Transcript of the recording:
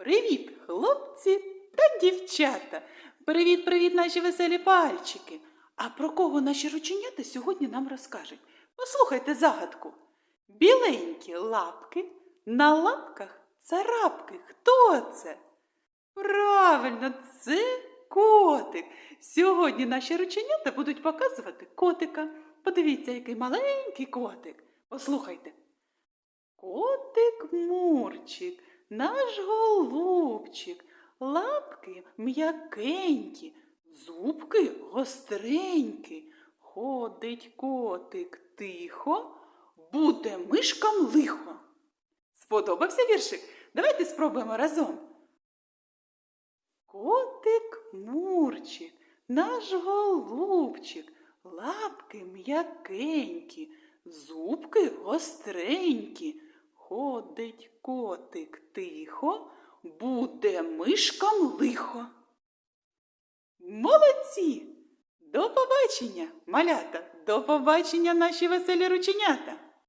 Привіт, хлопці та дівчата! Привіт, привіт, наші веселі пальчики! А про кого наші рученята сьогодні нам розкажуть? Послухайте загадку. Біленькі лапки, на лапках царапки. Хто це? Правильно, це котик. Сьогодні наші рученята будуть показувати котика. Подивіться, який маленький котик. Послухайте. Котик Мурчик, наш голубчик, лапки м'якенькі, зубки гостренькі. Ходить котик тихо, буде мишкам лихо. Сподобався віршик? Давайте спробуємо разом. Котик Мурчик, наш голубчик, лапки м'якенькі, зубки гостренькі. Ходить котик тихо, буде мишкам лихо. Молодці! До побачення, малята! До побачення, наші веселі рученята!